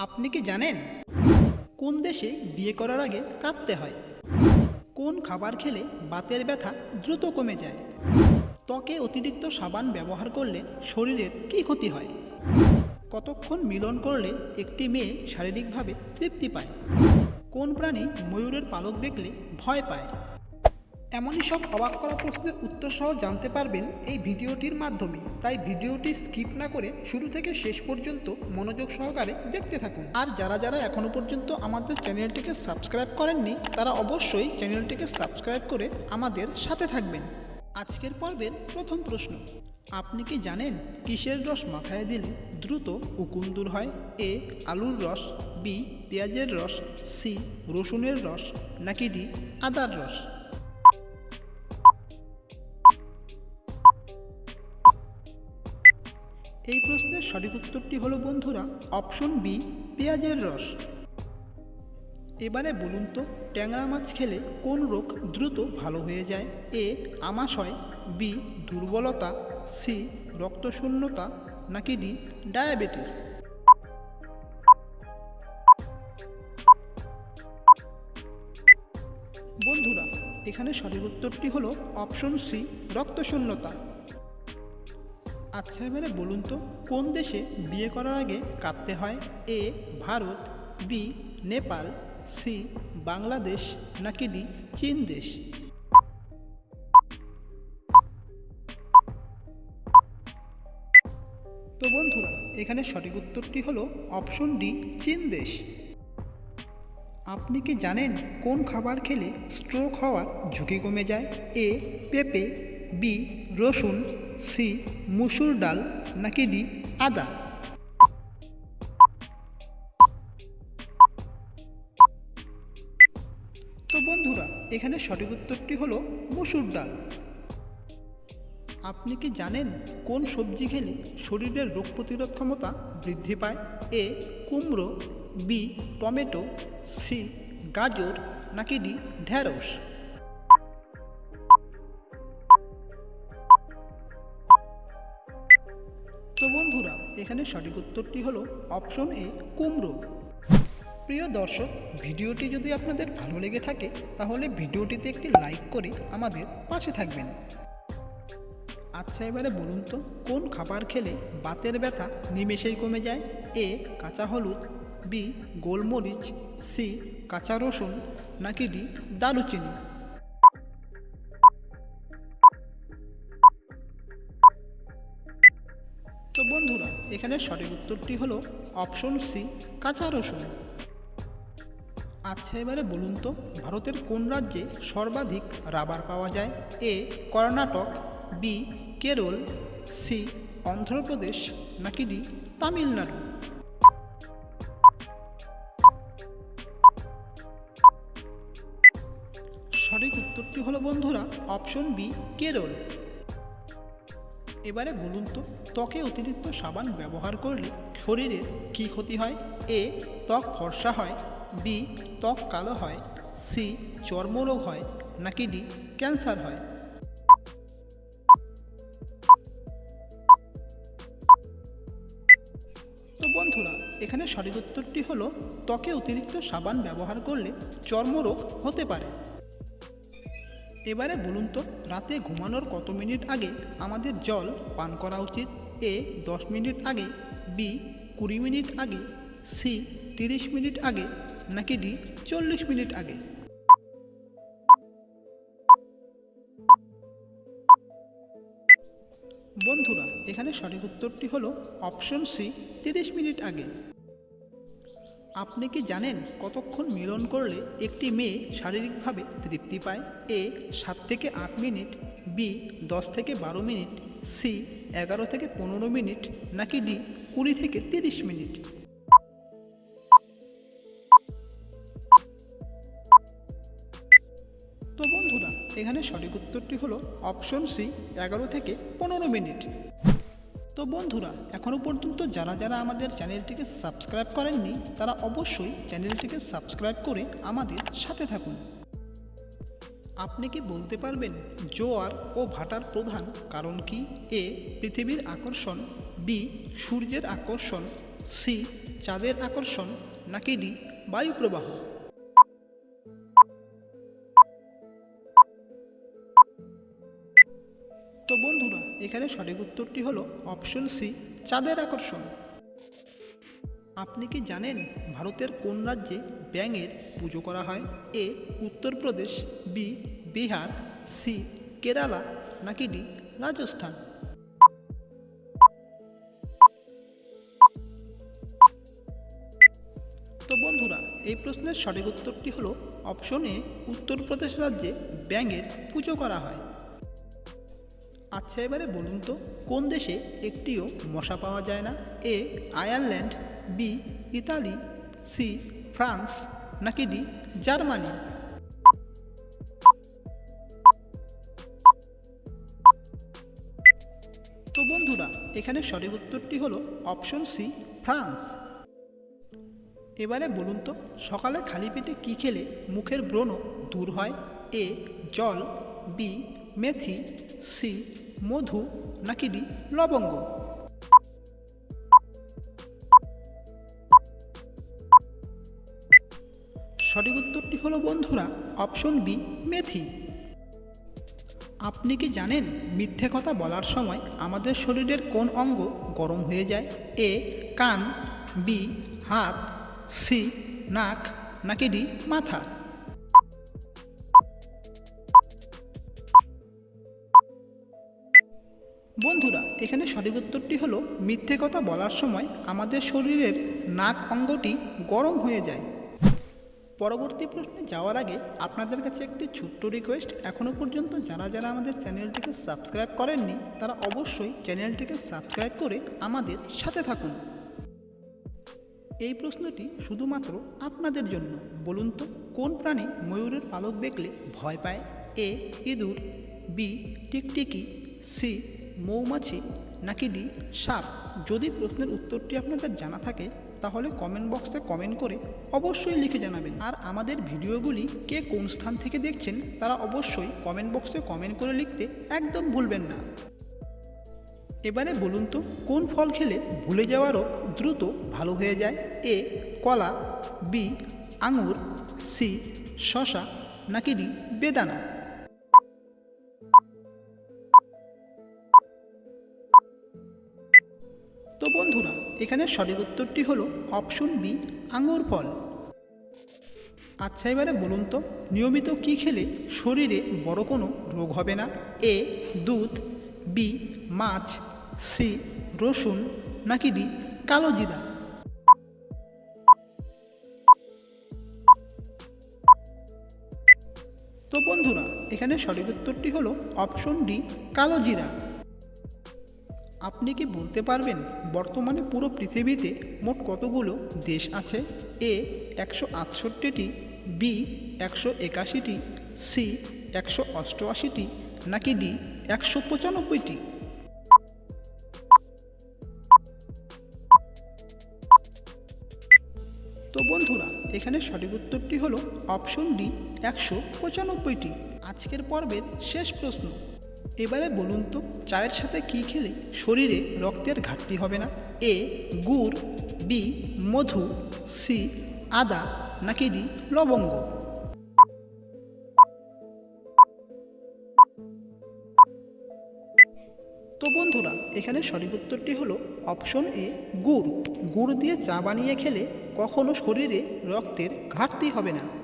আপনি কি জানেন? কোন দেশে বিয়ে করার আগে কাঁদতে হয়? কোন খাবার খেলে বাতের ব্যথা দ্রুত কমে যায়? ত্বকে অতিরিক্ত সাবান ব্যবহার করলে শরীরের কী ক্ষতি হয়? কতক্ষণ মিলন করলে একটি মেয়ে শারীরিকভাবে তৃপ্তি পায়? কোন প্রাণী ময়ূরের পালক দেখলে ভয় পায়? এমনই সব অবাক করা প্রশ্নের উত্তর সহ জানতে পারবেন এই ভিডিওটির মাধ্যমে। তাই ভিডিওটি স্কিপ না করে শুরু থেকে শেষ পর্যন্ত মনোযোগ সহকারে দেখতে থাকুন। আর যারা যারা এখনও পর্যন্ত আমাদের চ্যানেলটিকে সাবস্ক্রাইব করেননি, তারা অবশ্যই চ্যানেলটিকে সাবস্ক্রাইব করে আমাদের সাথে থাকবেন। আজকের পর্বের প্রথম প্রশ্ন, আপনি কি জানেন কিসের রস মাথায় দিলে দ্রুত উকুন দূর হয়? এ, আলুর রস, বি, পেঁয়াজের রস, সি, রসুনের রস, নাকি ডি, আদার রস? এই প্রশ্নের সঠিক উত্তরটি হলো, বন্ধুরা, অপশন বি, পেঁয়াজের রস। এবারে বলুন তো, ট্যাংরা মাছ খেলে কোন রোগ দ্রুত ভালো হয়ে যায়? এ, আমাশয়, বি, দুর্বলতা, সি, রক্তশূন্যতা, নাকি ডি, ডায়াবেটিস? বন্ধুরা, এখানে সঠিক উত্তরটি হলো, অপশন সি, রক্তশূন্যতা। আচ্ছা এবারে বলুন তো, কোন দেশে বিয়ে করার আগে কাঁদতে হয়? A, Bharat, B, Nepal, C, Bangladesh, নাকি ডি, চীন দেশ? তো বন্ধুরা, এখানে সঠিক উত্তরটি হলো অপশন ডি, চীন দেশ। আপনি কি জানেন কোন খাবার খেলে স্ট্রোক হওয়ার ঝুঁকি কমে যায়? এ, পেঁপে বি, রসুন, সি, মুসুর ডাল, নাকি ডি, আদা? তো বন্ধুরা, এখানে সঠিক উত্তরটি হলো মুসুর ডাল। আপনি কি জানেন কোন সবজি খেলে শরীরের রোগ প্রতিরোধ ক্ষমতা বৃদ্ধি পায়? এ, কুমড়ো, বি, টমেটো, সি, গাজর, নাকি ডি ঢ্যাঁড়স এখানে সঠিক উত্তরটি হলো অপশন এ, কুমড়ো। প্রিয় দর্শক, ভিডিওটি যদি আপনাদের ভালো লেগে থাকে, তাহলে ভিডিওটিতে একটি লাইক করে আমাদের পাশে থাকবেন। আচ্ছা এবারে বলুন তো, কোন খাবার খেলে বাতের ব্যথা নিমেষেই কমে যায়? এ, কাঁচা হলুদ, বি, গোলমরিচ, সি, কাঁচা রসুন, নাকি ডি, দারুচিনি? বন্ধুরা, এখানে সঠিক উত্তরটি হলো অপশন সি, কাঁচা রসুন। আচ্ছা এবারে বলুন তো, ভারতের কোন রাজ্যে সর্বাধিক রাবার পাওয়া যায়? A, Karnataka, B, Kerala, C, Andhra Pradesh, নাকি ডি, তামিলনাড়ু? সঠিক উত্তরটি হলো বন্ধুরা, অপশন বি, কেরল। এবারে বলুন তো, ত্বকে অতিরিক্ত সাবান ব্যবহার করলে শরীরের কী ক্ষতি হয়? এ, ত্বক ফর্সা হয়, বি, ত্বক কালো হয়, সি, চর্মরোগ হয়, নাকি ডি, ক্যান্সার হয়? তো বন্ধুরা, এখানে সঠিক উত্তরটি হলো, ত্বকে অতিরিক্ত সাবান ব্যবহার করলে চর্মরোগ হতে পারে। এবারে বলুন তো, রাতে ঘুমানোর কত মিনিট আগে আমাদের জল পান করা উচিত? এ, দশ মিনিট আগে, বি, কুড়ি মিনিট আগে, সি, তিরিশ মিনিট আগে, নাকি ডি, চল্লিশ মিনিট আগে? বন্ধুরা, এখানে সঠিক উত্তরটি হলো অপশন সি, তিরিশ মিনিট আগে। আপনি কি জানেন কতক্ষণ মিলন করলে একটি মেয়ে শারীরিকভাবে তৃপ্তি পায়? এ, সাত থেকে আট মিনিট, বি, দশ থেকে বারো মিনিট, সি, এগারো থেকে পনেরো মিনিট, নাকি ডি, কুড়ি থেকে তিরিশ মিনিট? তো বন্ধুরা, এখানে সঠিক উত্তরটি হলো অপশন সি, এগারো থেকে পনেরো মিনিট। তো বন্ধুরা এখনও পর্যন্ত যারা যারা আমাদের চ্যানেলটিকে সাবস্ক্রাইব করেননি, তারা অবশ্যই চ্যানেলটিকে সাবস্ক্রাইব করে আমাদের সাথে থাকুন। আপনি কি বলতে পারবেন জোয়ার ও ভাটার প্রধান কারণ কি? এ, পৃথিবীর আকর্ষণ, বি, সূর্যের আকর্ষণ, সি, চাঁদের আকর্ষণ, নাকি ডি বায়ু তো বন্ধুরা, এখানে সঠিক উত্তরটি হলো অপশন সি চাঁদের আকর্ষণ। আপনি কি জানেন ভারতের কোন রাজ্যে ব্যাঙের পুজো করা হয়? A, Uttar Pradesh, B, Bihar, C, Kerala, নাকি ডি, রাজস্থান? তো বন্ধুরা, এই প্রশ্নের সঠিক উত্তরটি হলো অপশন এ উত্তরপ্রদেশ রাজ্যে ব্যাঙের পুজো করা হয়। আচ্ছা এবারে বলুন তো, কোন দেশে একটিও মশা পাওয়া যায় না? A, Ireland, B, Italy, C, France, নাকি ডি, জার্মানি? তো বন্ধুরা, এখানে সঠিক উত্তরটি হলো অপশন সি, ফ্রান্স। এবারে বলুন তো, সকালে খালি পেটে কী খেলে মুখের ব্রণ দূর হয়? এ, জল, বি, মেথি, সি মধু নাকি ডি লবঙ্গ? সঠিক উত্তরটি হলো, বন্ধুরা, অপশন বি, মেথি। আপনি কি জানেন মিথ্যে কথা বলার সময় আমাদের শরীরের কোন অঙ্গ গরম হয়ে যায়? এ, কান, বি, হাত, সি, নাক, নাকি ডি, মাথা? বন্ধুরা, এখানে সঠিক উত্তরটি হলো মিথ্যে কথা বলার সময় আমাদের শরীরের নাক অঙ্গটি গরম হয়ে যায়। পরবর্তী প্রশ্নে যাওয়ার আগে আপনাদের কাছে একটি ছোট্ট রিকোয়েস্ট এখনও পর্যন্ত যারা যারা আমাদের চ্যানেলটিকে সাবস্ক্রাইব করেননি, তারা অবশ্যই চ্যানেলটিকে সাবস্ক্রাইব করে আমাদের সাথে থাকুন। এই প্রশ্নটি শুধুমাত্র আপনাদের জন্য। বলুন তো, কোন প্রাণী ময়ূরের পালক দেখলে ভয় পায়? এ, ইঁদুর, বি, টিকটিকি, সি মৌমাছি নাকি ডি সাপ, যদি প্রশ্নের উত্তরটি আপনাদের জানা থাকে, তাহলে কমেন্ট বক্সে কমেন্ট করে অবশ্যই লিখে জানাবেন। আর আমাদের ভিডিওগুলি কে কোন স্থান থেকে দেখছেন, তারা অবশ্যই কমেন্ট বক্সে কমেন্ট করে লিখতে একদম ভুলবেন না। এবারে বলুন তো, কোন ফল খেলে ভুলে যাওয়া রোগ দ্রুত ভালো হয়ে যায়? এ, কলা, বি, আঙুর, সি, শশা, নাকি ডি, বেদানা? বন্ধুরা, এখানে সঠিক উত্তরটি হলো অপশন বি, আঙুর ফল। আচ্ছা এবারে বলুন তো, নিয়মিত কি খেলে শরীরে বড় কোনো রোগ হবে না? এ, দুধ, বি, মাছ, সি, রসুন, নাকি ডি, কালো জিরা? তো বন্ধুরা, এখানে সঠিক উত্তরটি হলো অপশন ডি, কালো জিরা। আপনি কি বলতে পারবেন বর্তমানে পুরো পৃথিবীতে মোট কতগুলো দেশ আছে? এ একশো আটষট্টিটি, বি একশো একাশিটি, সি একশো অষ্টআশিটি, নাকি ডি একশো পঁচানব্বইটি? তো বন্ধুরা, এখানে সঠিক উত্তরটি হলো অপশন ডি, একশো পঁচানব্বইটি। আজকের পর্বের শেষ প্রশ্ন। এবারে বলুন তো, চায়ের সাথে কি খেলে শরীরে রক্তের ঘাটতি হবে না? এ, গুড়, বি, মধু, সি, আদা, নাকি ডি, লবঙ্গ? তো বন্ধুরা, এখানে সঠিক উত্তরটি হলো অপশন এ, গুড়। গুড় দিয়ে চা বানিয়ে খেলে কখনো শরীরে রক্তের ঘাটতি হবে না।